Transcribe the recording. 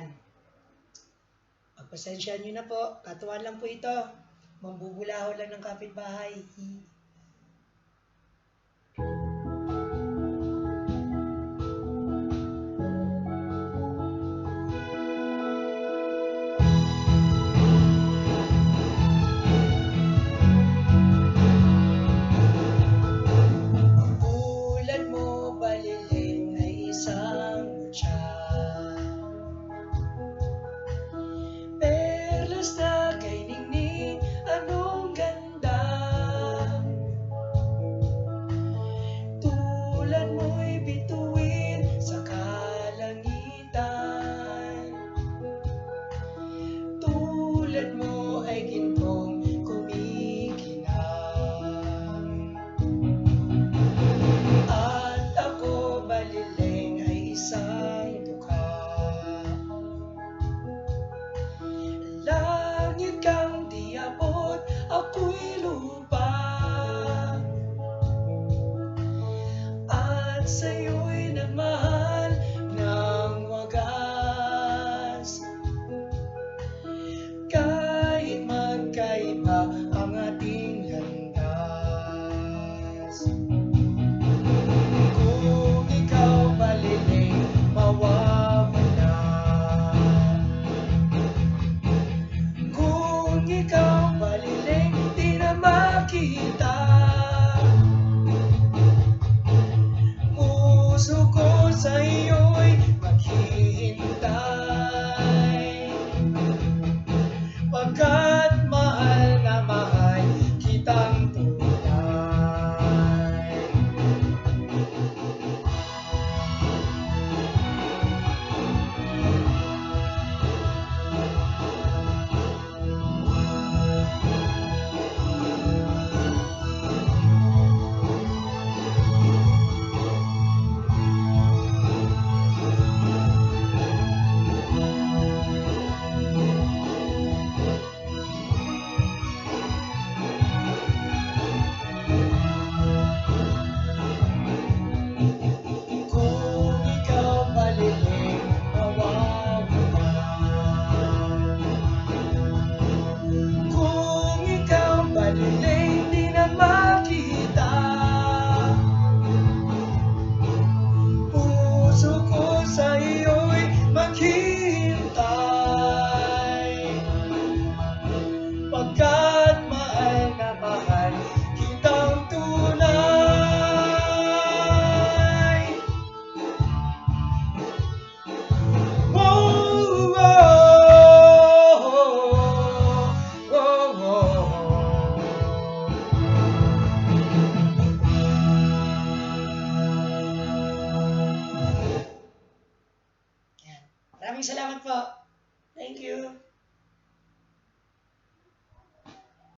Yan. Pagpasensya nyo na po. Katuwan lang po ito. Mambubulaho lang ng kapitbahay. Sa'yo'y nagmahal ng wagas. Kahit magkaiba ang ating landas. Kung ikaw baliling mawawala Kung ikaw baliling di na makita Maraming salamat po. Thank you.